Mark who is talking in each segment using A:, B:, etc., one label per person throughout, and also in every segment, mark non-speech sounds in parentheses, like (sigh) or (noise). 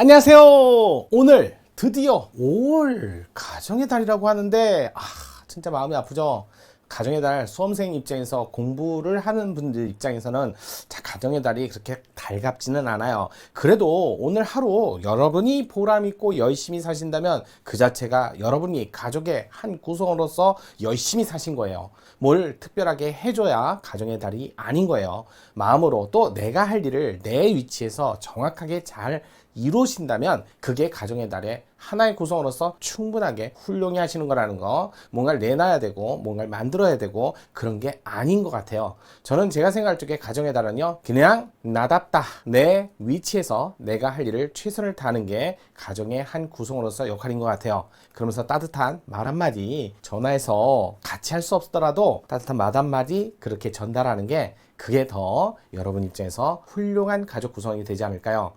A: 안녕하세요. 오늘 드디어 5월 가정의 달이라고 하는데 아 진짜 마음이 아프죠. 가정의 달 수험생 입장에서 공부를 하는 분들 입장에서는 자 가정의 달이 그렇게 달갑지는 않아요. 그래도 오늘 하루 여러분이 보람 있고 열심히 사신다면 그 자체가 여러분이 가족의 한 구성으로서 열심히 사신 거예요. 뭘 특별하게 해줘야 가정의 달이 아닌 거예요. 마음으로 또 내가 할 일을 내 위치에서 정확하게 잘 이루신다면 그게 가정의 달의 하나의 구성으로서 충분하게 훌륭히 하시는 거라는 거 뭔가를 내놔야 되고 뭔가를 만들어야 되고 그런 게 아닌 것 같아요 저는 제가 생각할 적에 가정의 달은요 그냥 나답다 내 위치에서 내가 할 일을 최선을 다하는 게 가정의 한 구성으로서 역할인 것 같아요 그러면서 따뜻한 말 한마디 전화해서 같이 할 수 없더라도 따뜻한 말 한마디 그렇게 전달하는 게 그게 더 여러분 입장에서 훌륭한 가족 구성이 되지 않을까요?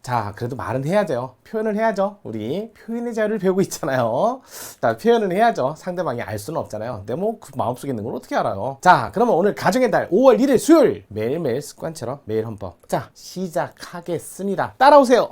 A: 자, 그래도 말은 해야 돼요. 표현을 해야죠. 우리 표현의 자유를 배우고 있잖아요. 자, 표현을 해야죠. 상대방이 알 수는 없잖아요. 근데 뭐 그 마음속에 있는 걸 어떻게 알아요? 자, 그러면 오늘 가정의 달 5월 1일 수요일 매일매일 습관처럼 매일 헌법. 자, 시작하겠습니다. 따라오세요.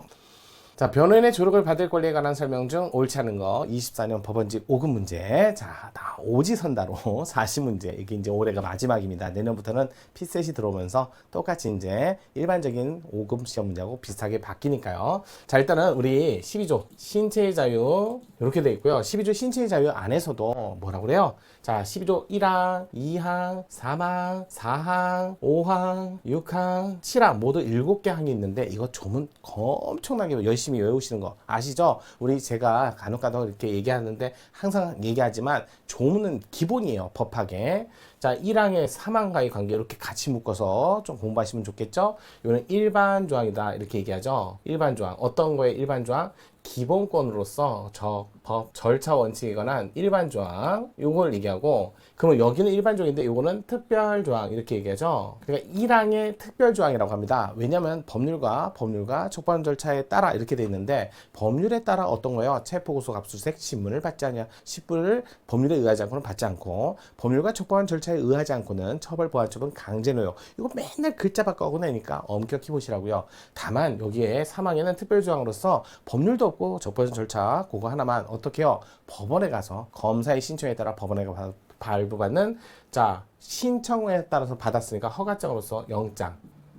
A: 자, 변호인의 조력을 받을 권리에 관한 설명 중 옳지 않은 거 24년 법원직 5급 문제. 자, 다 오지선다로 40문제. (laughs) 이게 이제 올해가 마지막입니다. 내년부터는 피셋이 들어오면서 똑같이 이제 일반적인 5급 시험 문제하고 비슷하게 바뀌니까요. 자, 일단은 우리 12조 신체의 자유 이렇게 돼 있고요. 12조 신체의 자유 안에서도 뭐라고 그래요? 자, 12조 1항, 2항, 3항, 4항, 5항, 6항, 7항 모두 7개 항이 있는데 이거 조문 엄청나게 열심히 외우시는 거 아시죠? 우리 제가 간혹가다 이렇게 얘기하는데 항상 얘기하지만 조문은 기본이에요. 법학에. 자, 1항의 3항과의 관계 이렇게 같이 묶어서 좀 공부하시면 좋겠죠? 이거는 일반 조항이다 이렇게 얘기하죠. 일반 조항. 어떤 거에 일반 조항? 기본권으로서 저 법 절차 원칙에 관한 일반 조항 요걸 얘기하고 그러면 여기는 일반 조항인데 요거는 특별 조항 이렇게 얘기하죠. 그러니까 1항의 특별 조항이라고 합니다. 왜냐하면 법률과 법률과 촉발 절차에 따라 이렇게 돼 있는데 법률에 따라 어떤 거예요? 체포 고소 압수수색 신문을 받지 않냐? 신분을 법률에 의하지 않고는 받지 않고 법률과 촉발 절차 에 의하지 않고는 처벌 보완 처분 강제노역 이거 맨날 글자 바꿔고 나니까 엄격히 보시라고요. 다만 여기에 사망에는 특별 조항으로서 법률도 없고 적법 절차 그거 하나만 어떻게요? 법원에 가서 검사의 신청에 따라 법원에 가 발부받는 자 신청에 따라서 받았으니까 허가장으로서 영장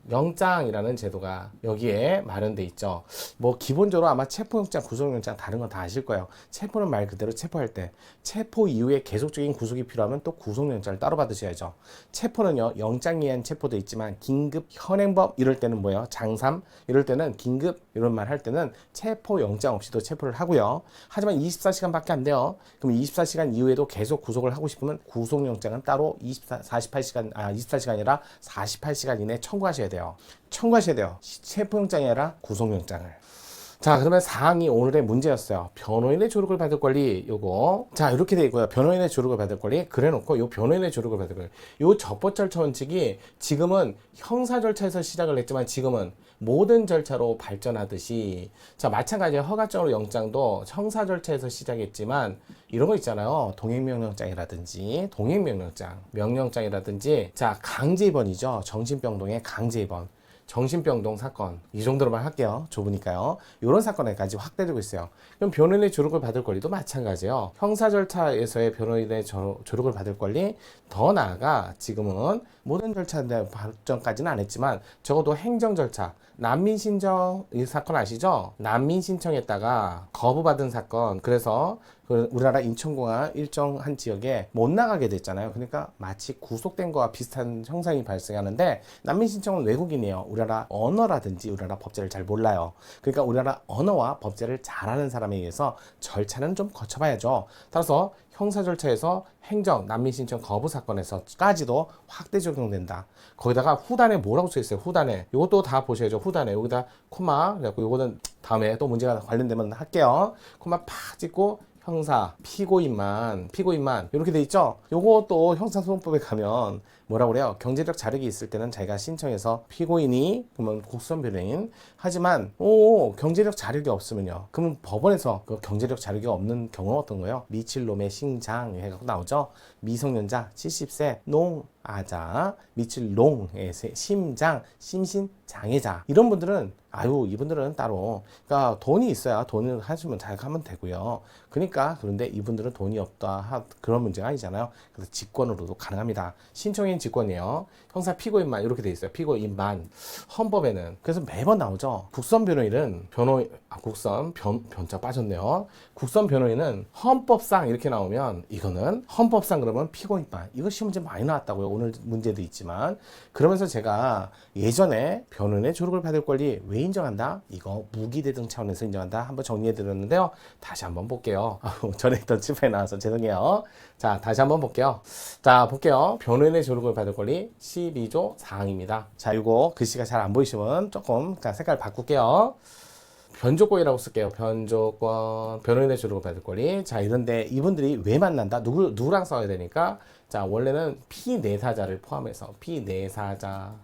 A: 영장이라는 제도가 여기에 마련돼 있죠. 뭐 기본적으로 아마 체포영장, 구속영장 다른 건 다 아실 거예요. 체포는 말 그대로 체포할 때 체포 이후에 계속적인 구속이 필요하면 또 구속영장을 따로 받으셔야죠. 체포는요 영장에 의한 체포도 있지만 긴급 현행법 이럴 때는 뭐예요? 장삼 이럴 때는 긴급 이런 말 할 때는 체포 영장 없이도 체포를 하고요. 하지만 24시간밖에 안 돼요. 그럼 24시간 이후에도 계속 구속을 하고 싶으면 구속영장은 따로 24, 48시간 아 24시간 아니라 48시간 이내 청구하셔야 돼요. 청구하셔야 돼요. 체포영장이 아니라 구속영장을. 자, 그러면 사항이 오늘의 문제였어요. 변호인의 조력을 받을 권리, 요거. 자, 이렇게 돼 있고요. 변호인의 조력을 받을 권리, 그래 놓고, 요 변호인의 조력을 받을 권리. 요 적법 절차 원칙이 지금은 형사 절차에서 시작을 했지만 지금은 모든 절차로 발전하듯이, 자, 마찬가지로 허가적으로 영장도 형사 절차에서 시작했지만, 이런 거 있잖아요. 동행명령장이라든지, 동행명령장, 명령장이라든지, 자, 강제 입원이죠. 정신병동의 강제 입원. 정신병동 사건 이 정도로만 할게요. 좁으니까요. 이런 사건에까지 확대되고 있어요. 그럼 변호인의 조력을 받을 권리도 마찬가지예요. 형사 절차에서의 변호인의 조, 조력을 받을 권리 더 나아가 지금은 모든 절차인데 발전까지는 안 했지만 적어도 행정 절차 난민 신청 이 사건 아시죠 난민 신청했다가 거부받은 사건 그래서 그 우리나라 인천공항 일정 한 지역에 못 나가게 됐잖아요. 그러니까 마치 구속된 거와 비슷한 형상이 발생하는데 난민 신청은 외국인이에요. 우리나라 언어라든지 우리나라 법제를 잘 몰라요. 그러니까 우리나라 언어와 법제를 잘하는 사람에 의해서 절차는 좀 거쳐봐야죠. 따라서 형사 절차에서 행정 난민 신청 거부 사건에서까지도 확대 적용된다. 거기다가 후단에 뭐라고 써 있어요? 후단에 이것도 다 보셔야죠. 후단에 여기다 코마 그래갖고 이거는 다음에 또 문제가 관련되면 할게요. 코마 팍 찍고 형사 피고인만 피고인만 이렇게 돼 있죠. 요것도 형사소송법에 가면 뭐라고 그래요? 경제적 자력이 있을 때는 자기가 신청해서 피고인이 그러면 국선 변호인 하지만 오 경제적 자력이 없으면요. 그러면 법원에서 그 경제적 자력이 없는 경우는 어떤 거예요? 미칠 놈의 신장 해갖고 나오죠. 미성년자 70세 농 아자 미칠농의 심장 심신 장애자 이런 분들은 아유 이분들은 따로 그러니까 돈이 있어야 돈을 하시면 잘 하면 되고요. 그러니까 그런데 이분들은 돈이 없다 하- 그런 문제가 아니잖아요. 그래서 직권으로도 가능합니다. 신청인 직권이에요. 형사 피고인만 이렇게 돼 있어요. 피고인만 헌법에는 그래서 매번 나오죠. 국선 변호인은 변호 아 국선 변 변자 빠졌네요. 국선 변호인은 헌법상 이렇게 나오면 이거는 헌법상 그러면 피고인만 이거 시험 문제 많이 나왔다고요. 오늘 문제도 있지만 그러면서 제가 예전에 변호인의 조력을 받을 권리 왜 인정한다? 이거 무기대 등 차원에서 인정한다. 한번 정리해 드렸는데요. 다시 한번 볼게요. 전에 있던 칠판에 나와서 죄송해요. 자, 다시 한번 볼게요. 자, 볼게요. 변호인의 조력을 받을 권리 12조 4항입니다. 자, 이거 글씨가 잘 안 보이시면 조금 자, 색깔 바꿀게요. 변조권이라고 쓸게요. 변조권, 변호인의 조력을 받을 권리. 자, 이런데 이분들이 왜 만난다? 누구, 누구랑 싸워야 되니까? 자, 원래는 피내사자를 포함해서 피내사자,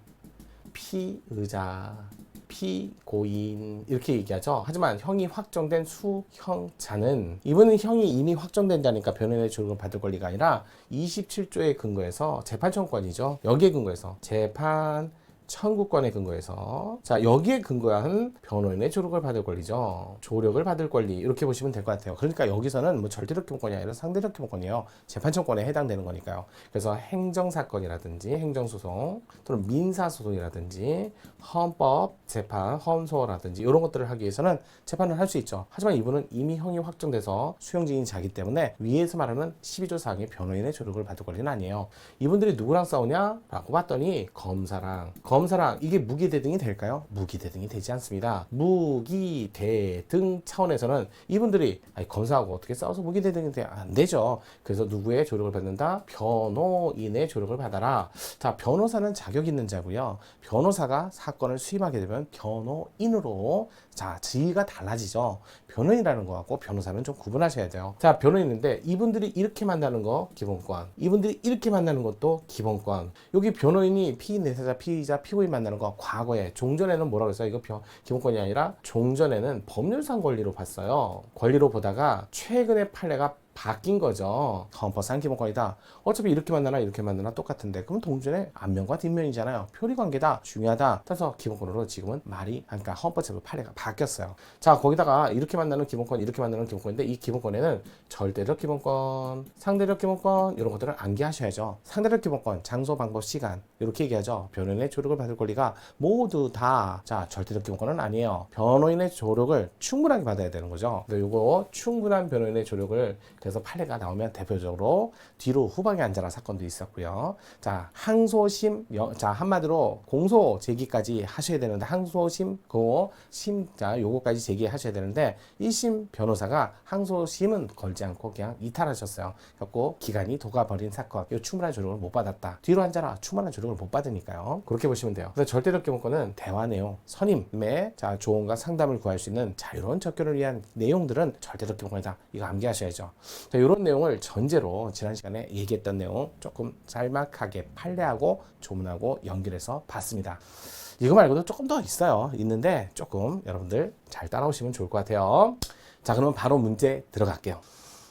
A: 피의자, 피고인 이렇게 얘기하죠. 하지만 형이 확정된 수형자는 이분은 형이 이미 확정된다니까 변호인의 조력을 받을 권리가 아니라 27조에 근거해서 재판 청구권이죠. 여기에 근거해서 재판 청구권에 근거해서 자 여기에 근거한 변호인의 조력을 받을 권리죠. 조력을 받을 권리 이렇게 보시면 될 것 같아요. 그러니까 여기서는 뭐 절대적 기본권이 아니라 상대적 기본권이에요. 재판청권에 해당되는 거니까요. 그래서 행정사건이라든지 행정소송 또는 민사소송이라든지 헌법 재판 헌소라든지 이런 것들을 하기 위해서는 재판을 할 수 있죠. 하지만 이분은 이미 형이 확정돼서 수용진이 자기 때문에 위에서 말하는 12조 사항의 변호인의 조력을 받을 권리는 아니에요. 이분들이 누구랑 싸우냐라고 봤더니 검사랑 검사랑 이게 무기대등이 될까요? 무기대등이 되지 않습니다. 무기대등 차원에서는 이분들이 아니, 검사하고 어떻게 싸워서 무기대등이 돼? 안 되죠. 그래서 누구의 조력을 받는다? 변호인의 조력을 받아라. 자, 변호사는 자격 있는 자고요. 변호사가 사건을 수임하게 되면 변호인으로 자, 지위가 달라지죠. 변호인이라는 거하고 변호사는 좀 구분하셔야 돼요. 자, 변호인인데 이분들이 이렇게 만나는 거 기본권. 이분들이 이렇게 만나는 것도 기본권. 여기 변호인이 피내사자, 피의자, 피고인 만나는 거 과거에 종전에는 뭐라고 했어요? 이거 변- 기본권이 아니라 종전에는 법률상 권리로 봤어요. 권리로 보다가 최근에 판례가 바뀐 거죠. 헌법상 기본권이다. 어차피 이렇게 만나나 이렇게 만나나 똑같은데 그럼 동전의 앞면과 뒷면이잖아요. 표리 관계다. 중요하다. 따라서 기본권으로 지금은 말이 그러니까 헌법제도 판례가 바뀌었어요. 자 거기다가 이렇게 만나는 기본권 이렇게 만나는 기본권인데 이 기본권에는 절대적 기본권, 상대적 기본권 이런 것들을 암기하셔야죠. 상대적 기본권, 장소, 방법, 시간 이렇게 얘기하죠. 변호인의 조력을 받을 권리가 모두 다 자 절대적 기본권은 아니에요. 변호인의 조력을 충분하게 받아야 되는 거죠. 근데 요거 충분한 변호인의 조력을 그래서 판례가 나오면 대표적으로 뒤로 후방에 앉아라 사건도 있었고요. 자 항소심 여- 자 한마디로 공소 제기까지 하셔야 되는데 항소심 그심자 요거까지 제기하셔야 되는데 1심 변호사가 항소심은 걸지 않고 그냥 이탈하셨어요. 그래고 기간이 도가버린 사건 이 충분한 조력을 못 받았다. 뒤로 앉아라 충분한 조력을 못 받으니까요. 그렇게 보시면 돼요. 그래서 절대적 기본권은 대화 내용, 선임의 자 조언과 상담을 구할 수 있는 자유로운 접견을 위한 내용들은 절대적 기본권이다. 이거 암기하셔야죠. 자, 이런 내용을 전제로 지난 시간에 얘기했던 내용 조금 짤막하게 판례하고 조문하고 연결해서 봤습니다. 이거 말고도 조금 더 있어요. 있는데 조금 여러분들 잘 따라오시면 좋을 것 같아요. 자, 그러면 바로 문제 들어갈게요.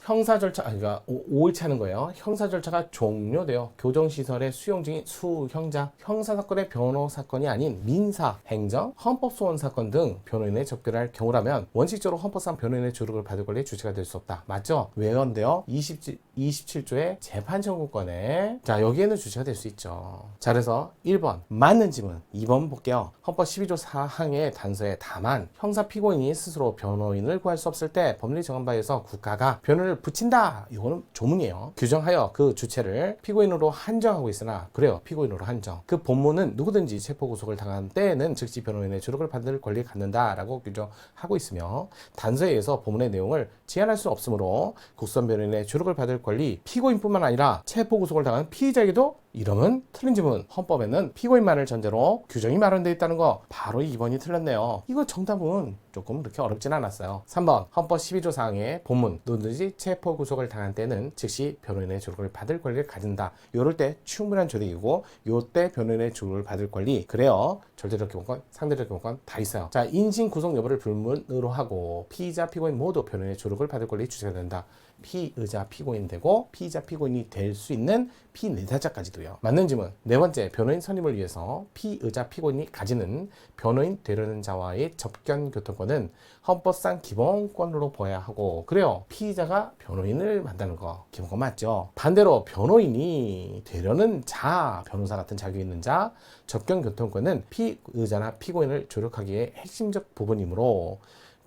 A: 형사 절차, 아니, 그러니까 5일치 하는 거예요. 형사 절차가 종료되어 교정 시설의 수용 중인 수형자, 형사 사건의 변호 사건이 아닌 민사, 행정, 헌법 소원 사건 등 변호인의 접견 할 경우라면 원칙적으로 헌법상 변호인의 조력을 받을 권리 주체가 될 수 없다. 맞죠? 왜건데요? 20, 27조의 재판 청구권에 자 여기에는 주체가 될 수 있죠. 자 그래서 1번 맞는 지문 2번 볼게요. 헌법 12조 4항의 단서에 다만 형사 피고인이 스스로 변호인을 구할 수 없을 때 법률이 정한 바에 서 국가가 변호를 붙인다. 이거는 조문이에요. 규정하여 그 주체를 피고인으로 한정하고 있으나 그래요. 피고인으로 한정. 그 본문은 누구든지 체포 구속을 당한 때에는 즉시 변호인의 조력을 받을 권리를 갖는다라고 규정하고 있으며 단서에 의해서 본문의 내용을 제한할 수 없으므로 국선 변호인의 조력을 받을 권리 피고인뿐만 아니라 체포 구속을 당한 피의자에게도 이러면 틀린 지문 헌법에는 피고인만을 전제로 규정이 마련되어 있다는 거 바로 2번이 틀렸네요. 이거 정답은 조금 그렇게 어렵진 않았어요. 3번 헌법 12조 사항의 본문 누구든지 체포 구속을 당한 때는 즉시 변호인의 조력을 받을 권리를 가진다. 요럴 때 충분한 조력이고 요때 변호인의 조력을 받을 권리 그래요. 절대적 기본권, 상대적 기본권 다 있어요. 자 인신 구속 여부를 불문으로 하고 피의자 피고인 모두 변호인의 조력을 받을 권리 주체가 된다. 피의자 피고인 되고 피의자 피고인이 될 수 있는 피내사자까지도요. 맞는 질문. 네 번째, 변호인 선임을 위해서 피의자 피고인이 가지는 변호인 되려는 자와의 접견 교통권은 헌법상 기본권으로 보아야 하고 그래요. 피의자가 변호인을 만드는 거 기본권 맞죠. 반대로 변호인이 되려는 자, 변호사 같은 자격 있는 자, 접견 교통권은 피의자나 피고인을 조력하기에 핵심적 부분이므로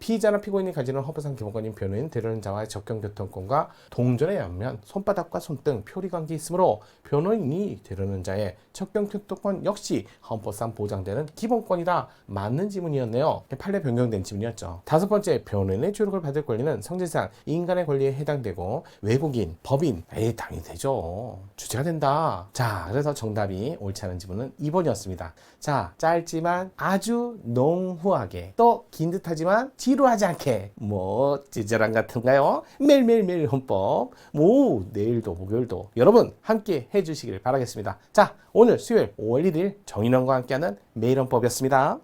A: 피의자나 피고인이 가지는 헌법상 기본권인 변호인 되려는 자와의 접견 교통권과 동전의 옆면 손바닥과 손등 표리 관계 있으므로 변호인이 되려는 자의 접견 교통권 역시 헌법상 보장되는 기본권이다. 맞는 지문이었네요. 판례 변경된 지문이었죠. 다섯 번째 변호인의 조력을 받을 권리는 성질상 인간의 권리에 해당되고 외국인 법인 에이 당연히 되죠. 주체가 된다. 자 그래서 정답이 옳지 않은 지문은 2번이었습니다. 자 짧지만 아주 농후하게 또 긴 듯하지만 지 루하지 않게 뭐 찌질한 같은가요? 매일매일매일 헌법 뭐 내일도 목요일도 여러분 함께 해주시길 바라겠습니다. 자 오늘 수요일 5월 1일 정인원과 함께하는 매일 헌법이었습니다.